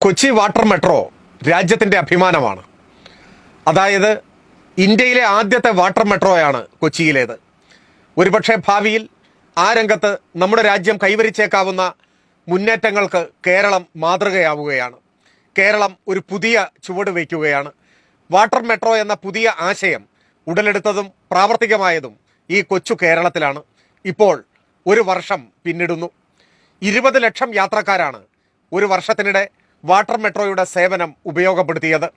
Kochi water metro രാജ്യത്തിന്റെ അഭിമാനമാണ്. അതായത് ഇന്ത്യയിലെ ആദ്യത്തെ വാട്ടർ മെട്രോയാണ് കൊച്ചിയിലേത്. ഒരുപക്ഷെ ഭാവിയിൽ ആ രംഗത്ത് നമ്മുടെ രാജ്യം കൈവരിച്ചേക്കാവുന്ന മുന്നേറ്റങ്ങൾക്ക് കേരളം മാതൃകയാവുകയാണ്. കേരളം ഒരു പുതിയ ചുവട് വയ്ക്കുകയാണ്. വാട്ടർ മെട്രോ എന്ന പുതിയ ആശയം ഉടലെടുത്തതും പ്രാവർത്തികമായതും ഈ കൊച്ചു കേരളത്തിലാണ്. ഇപ്പോൾ ഒരു വർഷം പിന്നിടുന്നു. ഇരുപത് ലക്ഷം യാത്രക്കാരാണ് ഒരു വർഷത്തിനിടെ വാട്ടർ മെട്രോയുടെ സേവനം ഉപയോഗപ്പെടുത്തിയത്.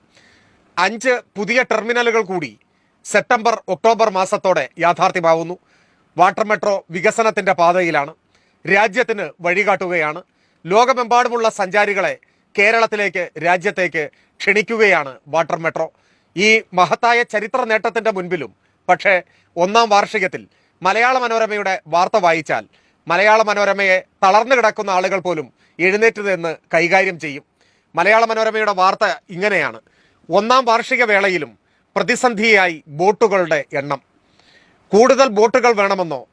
അഞ്ച് പുതിയ ടെർമിനലുകൾ കൂടി സെപ്റ്റംബർ ഒക്ടോബർ മാസത്തോടെ യാഥാർത്ഥ്യമാവുന്നു. വാട്ടർ മെട്രോ വികസനത്തിന്റെ പാതയിലാണ്. രാജ്യത്തിന് വഴികാട്ടുകയാണ്. ലോകമെമ്പാടുമുള്ള സഞ്ചാരികളെ കേരളത്തിലേക്ക് രാജ്യത്തേക്ക് ക്ഷണിക്കുകയാണ് വാട്ടർ മെട്രോ. ഈ മഹത്തായ ചരിത്ര നേട്ടത്തിന്റെ മുൻപിലും പക്ഷേ ഒന്നാം വാർഷികത്തിൽ മലയാള മനോരമയുടെ വാർത്ത വായിച്ചാൽ മലയാള മനോരമയെ തളർന്നു കിടക്കുന്ന ആളുകൾ പോലും എഴുന്നേറ്റ് നിന്ന് കൈകാര്യം ചെയ്യും. മലയാള മനോരമയുടെ വാർത്ത ഇങ്ങനെയാണ്. ഒന്നാം വാർഷിക വേളയിലും പ്രതിസന്ധിയായി ബോട്ടുകളുടെ എണ്ണം. കൂടുതൽ ബോട്ടുകൾ വേണമെന്നോ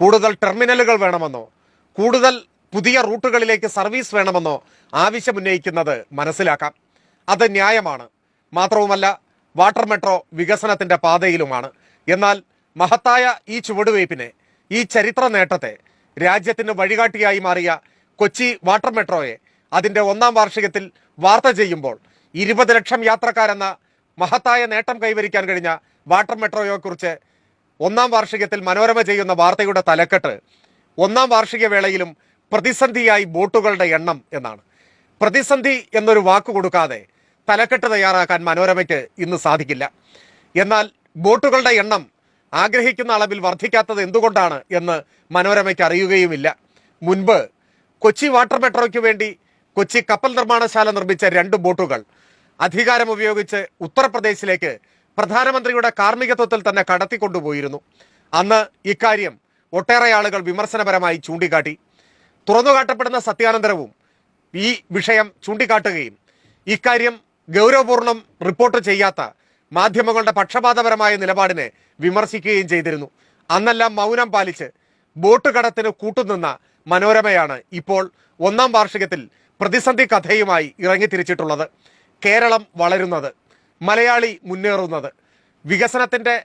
കൂടുതൽ ടെർമിനലുകൾ വേണമെന്നോ കൂടുതൽ പുതിയ റൂട്ടുകളിലേക്ക് സർവീസ് വേണമെന്നോ ആവശ്യമുന്നയിക്കുന്നത് മനസ്സിലാക്കാം. അത് ന്യായമാണ്. മാത്രവുമല്ല വാട്ടർ മെട്രോ വികസനത്തിന്റെ പാതയിലുമാണ്. എന്നാൽ മഹത്തായ ഈ ചുവടുവയ്പ്പിനെ ഈ ചരിത്ര നേട്ടത്തെ രാജ്യത്തിന് വഴികാട്ടിയായി മാറിയ കൊച്ചി വാട്ടർ മെട്രോയെ അതിന്റെ ഒന്നാം വാർഷികത്തിൽ വാർത്ത ചെയ്യുമ്പോൾ ഇരുപത് ലക്ഷം യാത്രക്കാരെന്ന മഹത്തായ നേട്ടം കൈവരിക്കാൻ കഴിഞ്ഞ വാട്ടർ മെട്രോയെക്കുറിച്ച് ഒന്നാം വാർഷികത്തിൽ മനോരമ ചെയ്യുന്ന വാർത്തയുടെ തലക്കെട്ട് ഒന്നാം വാർഷിക വേളയിലും പ്രതിസന്ധിയായി ബോട്ടുകളുടെ എണ്ണം എന്നാണ്. പ്രതിസന്ധി എന്നൊരു വാക്ക് കൊടുക്കാതെ തലക്കെട്ട് തയ്യാറാക്കാൻ മനോരമയ്ക്ക് ഇന്ന് സാധിക്കില്ല. എന്നാൽ ബോട്ടുകളുടെ എണ്ണം ആഗ്രഹിക്കുന്ന അളവിൽ വർദ്ധിക്കാത്തത് എന്തുകൊണ്ടാണ് എന്ന് മനോരമയ്ക്ക് അറിയുകയുമില്ല. മുൻപ് കൊച്ചി വാട്ടർ മെട്രോയ്ക്ക് വേണ്ടി കൊച്ചി കപ്പൽ നിർമ്മാണശാല നിർമ്മിച്ച രണ്ട് ബോട്ടുകൾ അധികാരം ഉപയോഗിച്ച് ഉത്തർപ്രദേശിലേക്ക് പ്രധാനമന്ത്രിയുടെ കാർമ്മികത്വത്തിൽ തന്നെ കടത്തിക്കൊണ്ടുപോയിരുന്നു. അന്ന് ഇക്കാര്യം ഒട്ടേറെ ആളുകൾ വിമർശനപരമായി ചൂണ്ടിക്കാട്ടി. തുറന്നുകാട്ടപ്പെടുന്ന സത്യാനന്തരവും ഈ വിഷയം ചൂണ്ടിക്കാട്ടുകയും ഇക്കാര്യം ഗൗരവപൂർണം റിപ്പോർട്ട് ചെയ്യാത്ത മാധ്യമങ്ങളുടെ പക്ഷപാതപരമായ നിലപാടിനെ വിമർശിക്കുകയും ചെയ്തിരുന്നു. അന്നെല്ലാം മൗനം പാലിച്ച് ബോട്ട് കടത്തിന് കൂട്ടുനിന്ന മനോരമയാണ് ഇപ്പോൾ ഒന്നാം വാർഷികത്തിൽ പ്രതിസന്ധി കഥയുമായി ഇറങ്ങിത്തിരിച്ചിട്ടുള്ളത്. കേരളം വളരുന്നത് മലയാളി മുന്നേറുന്നത് വികസനത്തിന്റെ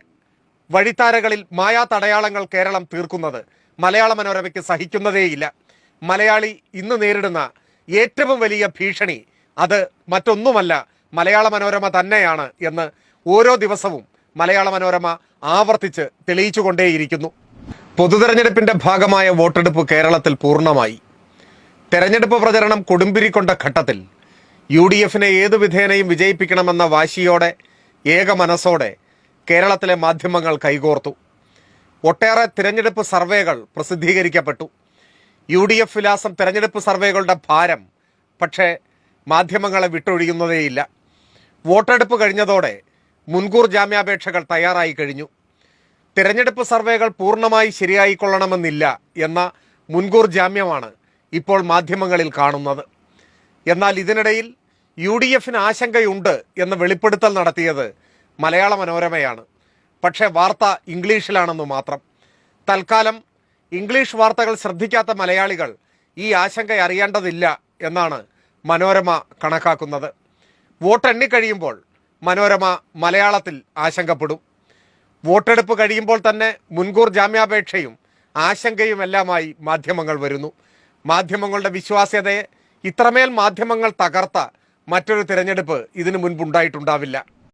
വഴിത്താരകളിൽ മായാ തടയാളങ്ങൾ കേരളം തീർക്കുന്നത് മലയാള മനോരമയ്ക്ക് സഹിക്കുന്നതേയില്ല. മലയാളി ഇന്ന് നേരിടുന്ന ഏറ്റവും വലിയ ഭീഷണി അത് മറ്റൊന്നുമല്ല മലയാള മനോരമ തന്നെയാണ് എന്ന് ഓരോ ദിവസവും മലയാള മനോരമ ആവർത്തിച്ച് തെളിയിച്ചുകൊണ്ടേയിരിക്കുന്നു. പൊതുതെരഞ്ഞെടുപ്പിന്റെ ഭാഗമായ വോട്ടെടുപ്പ് കേരളത്തിൽ പൂർണമായി. തെരഞ്ഞെടുപ്പ് പ്രചരണം കൊടുമ്പിരിക്കൊണ്ട ഘട്ടത്തിൽ യു ഡി എഫിനെ ഏതു വിധേനയും വിജയിപ്പിക്കണമെന്ന വാശിയോടെ ഏക മനസ്സോടെ കേരളത്തിലെ മാധ്യമങ്ങൾ കൈകോർത്തു. ഒട്ടേറെ തിരഞ്ഞെടുപ്പ് സർവേകൾ പ്രസിദ്ധീകരിക്കപ്പെട്ടു. യു ഡി എഫ് വിലാസം തിരഞ്ഞെടുപ്പ് സർവേകളുടെ ഭാരം പക്ഷേ മാധ്യമങ്ങളെ വിട്ടൊഴിയുന്നതേയില്ല. വോട്ടെടുപ്പ് കഴിഞ്ഞതോടെ മുൻകൂർ ജാമ്യാപേക്ഷകൾ തയ്യാറായി കഴിഞ്ഞു. തിരഞ്ഞെടുപ്പ് സർവേകൾ പൂർണമായി ശരിയായിക്കൊള്ളണമെന്നില്ല എന്ന മുൻകൂർ ജാമ്യമാണ് ഇപ്പോൾ മാധ്യമങ്ങളിൽ കാണുന്നത്. എന്നാൽ ഇതിനിടയിൽ യു ഡി എഫിന് ആശങ്കയുണ്ട് എന്ന് വെളിപ്പെടുത്തൽ നടത്തിയത് മലയാള മനോരമയാണ്. പക്ഷേ വാർത്ത ഇംഗ്ലീഷിലാണെന്ന് മാത്രം. തൽക്കാലം ഇംഗ്ലീഷ് വാർത്തകൾ ശ്രദ്ധിക്കാത്ത മലയാളികൾ ഈ ആശങ്ക അറിയേണ്ടതില്ല എന്നാണ് മനോരമ കണക്കാക്കുന്നത്. വോട്ട് എണ്ണിക്കഴിയുമ്പോൾ മനോരമ മലയാളത്തിൽ ആശങ്കപ്പെടും. വോട്ടെടുപ്പ് കഴിയുമ്പോൾ തന്നെ മുൻകൂർ ജാമ്യാപേക്ഷയും ആശങ്കയുമെല്ലാമായി മാധ്യമങ്ങൾ വരുന്നു. മാധ്യമങ്ങളുടെ വിശ്വാസ്യതയെ ഇത്രമേൽ മാധ്യമങ്ങൾ തകർത്ത മറ്റൊരു തിരഞ്ഞെടുപ്പ് ഇതിനു മുൻപുണ്ടായിട്ടുണ്ടാവില്ല.